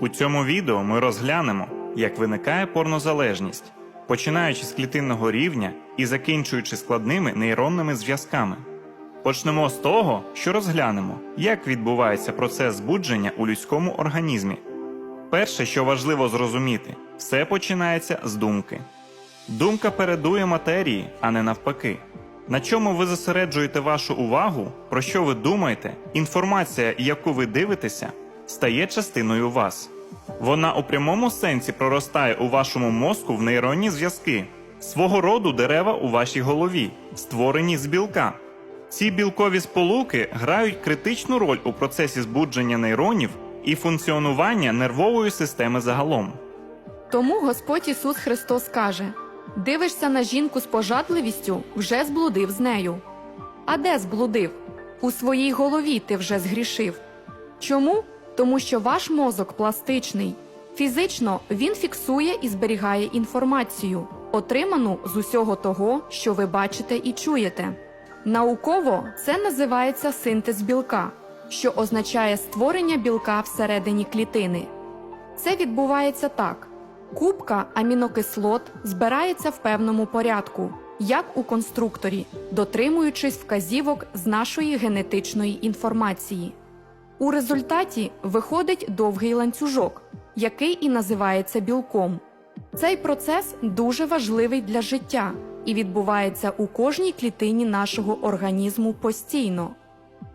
У цьому відео ми розглянемо, як виникає порнозалежність, починаючи з клітинного рівня і закінчуючи складними нейронними зв'язками. Почнемо з того, що розглянемо, як відбувається процес збудження у людському організмі. Перше, що важливо зрозуміти, все починається з думки. Думка передує матерії, а не навпаки. На чому ви зосереджуєте вашу увагу, про що ви думаєте, інформація, яку ви дивитеся, стає частиною вас. Вона у прямому сенсі проростає у вашому мозку в нейронні зв'язки, свого роду дерева у вашій голові, створені з білка. Ці білкові сполуки грають критичну роль у процесі збудження нейронів і функціонування нервової системи загалом. Тому Господь Ісус Христос каже: дивишся на жінку з пожадливістю, вже зблудив з нею. А де зблудив? У своїй голові ти вже згрішив. Чому? Тому що ваш мозок пластичний. Фізично він фіксує і зберігає інформацію, отриману з усього того, що ви бачите і чуєте. Науково це називається синтез білка, що означає створення білка всередині клітини. Це відбувається так: кубка амінокислот збирається в певному порядку, як у конструкторі, дотримуючись вказівок з нашої генетичної інформації. У результаті виходить довгий ланцюжок, який і називається білком. Цей процес дуже важливий для життя і відбувається у кожній клітині нашого організму постійно.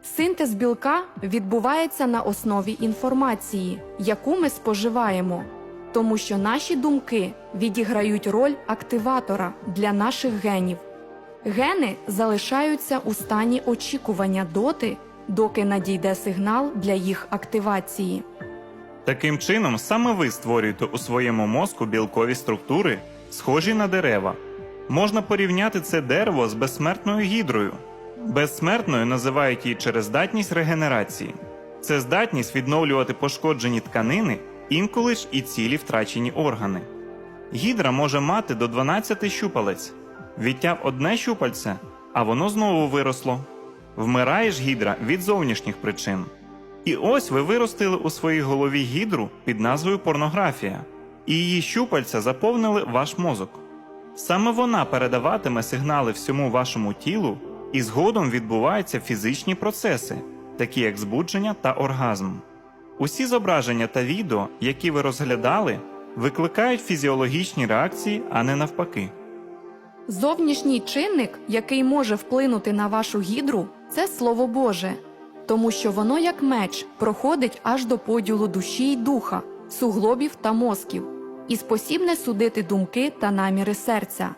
Синтез білка відбувається на основі інформації, яку ми споживаємо, тому що наші думки відіграють роль активатора для наших генів. Гени залишаються у стані очікування доти, доки надійде сигнал для їх активації. Таким чином, саме ви створюєте у своєму мозку білкові структури, схожі на дерева. Можна порівняти це дерево з безсмертною гідрою. Безсмертною називають її через здатність регенерації. Це здатність відновлювати пошкоджені тканини, інколи ж і цілі втрачені органи. Гідра може мати до 12 щупалець. Відтяв одне щупальце, а воно знову виросло. Вмирає ж гідра від зовнішніх причин. І ось ви виростили у своїй голові гідру під назвою порнографія, і її щупальця заповнили ваш мозок. Саме вона передаватиме сигнали всьому вашому тілу, і згодом відбуваються фізичні процеси, такі як збудження та оргазм. Усі зображення та відео, які ви розглядали, викликають фізіологічні реакції, а не навпаки. Зовнішній чинник, який може вплинути на вашу гідру, це Слово Боже, тому що воно, як меч, проходить аж до поділу душі й духа, суглобів та мозків, і спосібне судити думки та наміри серця.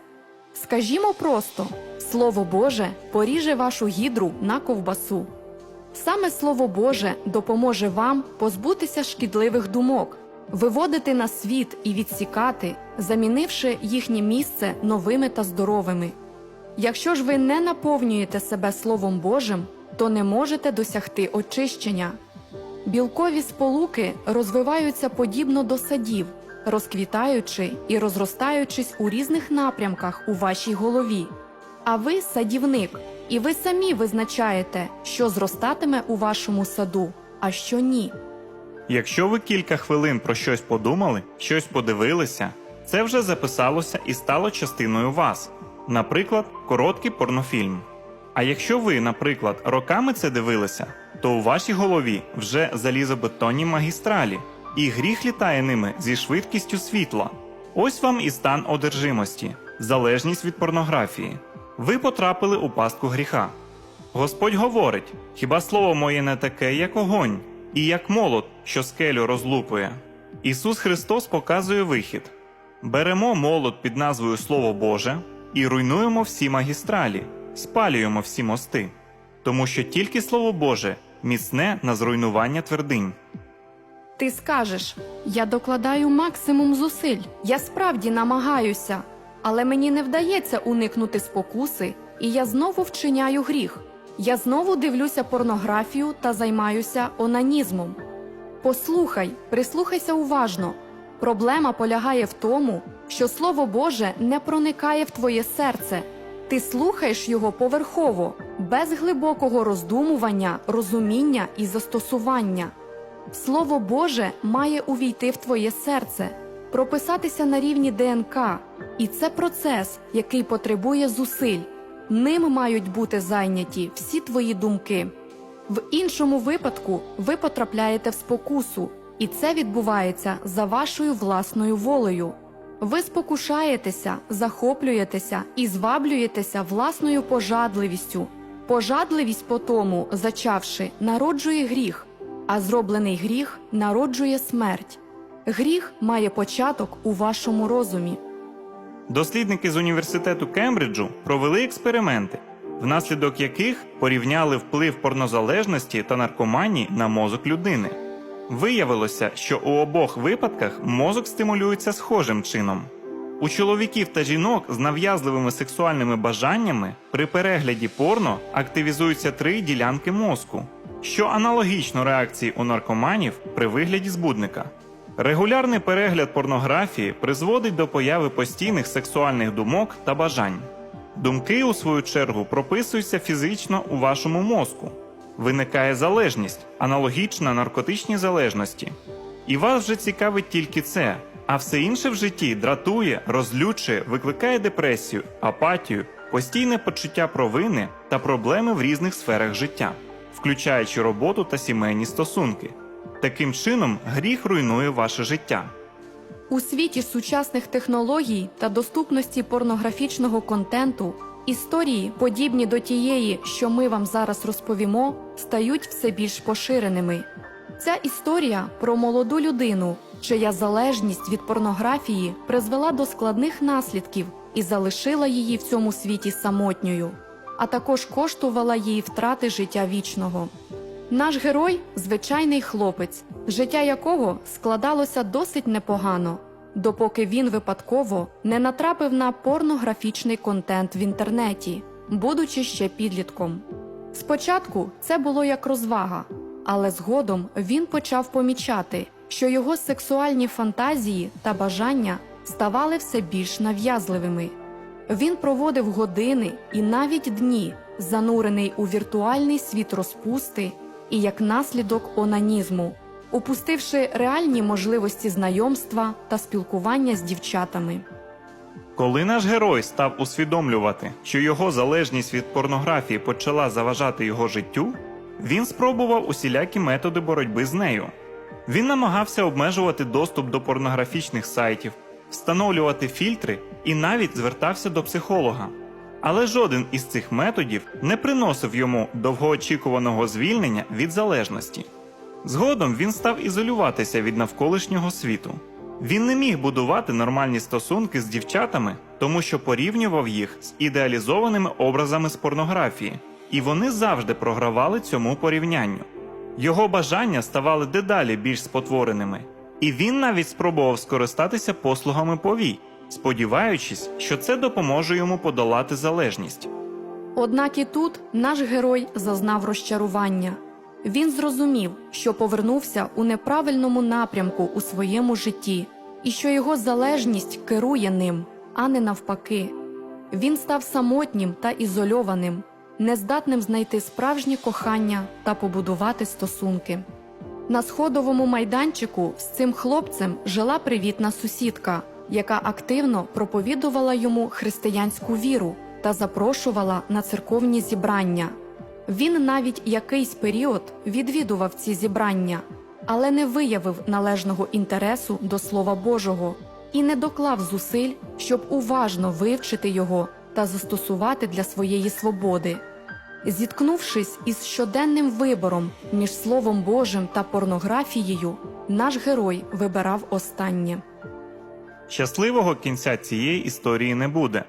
Скажімо просто, Слово Боже поріже вашу гідру на ковбасу. Саме Слово Боже допоможе вам позбутися шкідливих думок, виводити на світ і відсікати, замінивши їхнє місце новими та здоровими. Якщо ж ви не наповнюєте себе Словом Божим, то не можете досягти очищення. Білкові сполуки розвиваються подібно до садів, розквітаючи і розростаючись у різних напрямках у вашій голові. А ви садівник, і ви самі визначаєте, що зростатиме у вашому саду, а що ні. Якщо ви кілька хвилин про щось подумали, щось подивилися, це вже записалося і стало частиною вас, наприклад, короткий порнофільм. А якщо ви, наприклад, роками це дивилися, то у вашій голові вже залізобетонні магістралі, і гріх літає ними зі швидкістю світла. Ось вам і стан одержимості, залежність від порнографії. Ви потрапили у пастку гріха. Господь говорить: хіба слово моє не таке, як огонь, і як молот, що скелю розлупує. Ісус Христос показує вихід: беремо молот під назвою Слово Боже і руйнуємо всі магістралі, спалюємо всі мости, тому що тільки Слово Боже міцне на зруйнування твердинь. Ти скажеш: я докладаю максимум зусиль, я справді намагаюся, але мені не вдається уникнути спокуси, і я знову вчиняю гріх. Я знову дивлюся порнографію та займаюся онанізмом. Послухай, прислухайся уважно. Проблема полягає в тому, що Слово Боже не проникає в твоє серце. Ти слухаєш його поверхово, без глибокого роздумування, розуміння і застосування. Слово Боже має увійти в твоє серце, прописатися на рівні ДНК, і це процес, який потребує зусиль. Ним мають бути зайняті всі твої думки. В іншому випадку ви потрапляєте в спокусу, і це відбувається за вашою власною волею. Ви спокушаєтеся, захоплюєтеся і зваблюєтеся власною пожадливістю. Пожадливість по тому, зачавши, народжує гріх, а зроблений гріх народжує смерть. Гріх має початок у вашому розумі. Дослідники з університету Кембриджу провели експерименти, внаслідок яких порівняли вплив порнозалежності та наркоманії на мозок людини. Виявилося, що у обох випадках мозок стимулюється схожим чином. У чоловіків та жінок з нав'язливими сексуальними бажаннями при перегляді порно активізуються три ділянки мозку, що аналогічно реакції у наркоманів при вигляді збудника. Регулярний перегляд порнографії призводить до появи постійних сексуальних думок та бажань. Думки, у свою чергу, прописуються фізично у вашому мозку. Виникає залежність, аналогічна наркотичній залежності. І вас вже цікавить тільки це, а все інше в житті дратує, розлючує, викликає депресію, апатію, постійне почуття провини та проблеми в різних сферах життя, включаючи роботу та сімейні стосунки. Таким чином, гріх руйнує ваше життя. У світі сучасних технологій та доступності порнографічного контенту історії, подібні до тієї, що ми вам зараз розповімо, стають все більш поширеними. Ця історія про молоду людину, чия залежність від порнографії призвела до складних наслідків і залишила її в цьому світі самотньою, а також коштувала їй втрати життя вічного. Наш герой звичайний хлопець, життя якого складалося досить непогано, допоки він випадково не натрапив на порнографічний контент в інтернеті, будучи ще підлітком. Спочатку це було як розвага, але згодом він почав помічати, що його сексуальні фантазії та бажання ставали все більш нав'язливими. Він проводив години і навіть дні, занурений у віртуальний світ розпусти і як наслідок онанізму, упустивши реальні можливості знайомства та спілкування з дівчатами. Коли наш герой став усвідомлювати, що його залежність від порнографії почала заважати його життю, він спробував усілякі методи боротьби з нею. Він намагався обмежувати доступ до порнографічних сайтів, встановлювати фільтри і навіть звертався до психолога. Але жоден із цих методів не приносив йому довгоочікуваного звільнення від залежності. Згодом він став ізолюватися від навколишнього світу. Він не міг будувати нормальні стосунки з дівчатами, тому що порівнював їх з ідеалізованими образами з порнографії, і вони завжди програвали цьому порівнянню. Його бажання ставали дедалі більш спотвореними, і він навіть спробував скористатися послугами повій, сподіваючись, що це допоможе йому подолати залежність. Однак і тут наш герой зазнав розчарування. Він зрозумів, що повернувся у неправильному напрямку у своєму житті, і що його залежність керує ним, а не навпаки. Він став самотнім та ізольованим, нездатним знайти справжнє кохання та побудувати стосунки. На сходовому майданчику з цим хлопцем жила привітна сусідка, яка активно проповідувала йому християнську віру та запрошувала на церковні зібрання. Він навіть якийсь період відвідував ці зібрання, але не виявив належного інтересу до Слова Божого і не доклав зусиль, щоб уважно вивчити його та застосувати для своєї свободи. Зіткнувшись із щоденним вибором між Словом Божим та порнографією, наш герой вибирав останнє. Щасливого кінця цієї історії не буде.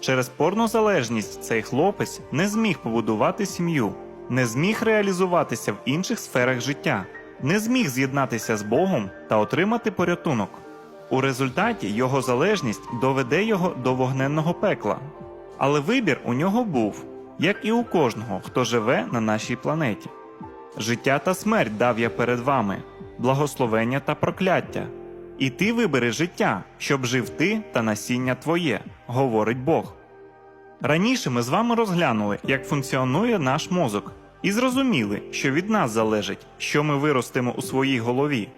Через порнозалежність цей хлопець не зміг побудувати сім'ю, не зміг реалізуватися в інших сферах життя, не зміг з'єднатися з Богом та отримати порятунок. У результаті його залежність доведе його до вогненного пекла. Але вибір у нього був, як і у кожного, хто живе на нашій планеті. Життя та смерть дав я перед вами, благословення та прокляття. І ти вибери життя, щоб жив ти та насіння твоє, говорить Бог. Раніше ми з вами розглянули, як функціонує наш мозок, і зрозуміли, що від нас залежить, що ми виростемо у своїй голові.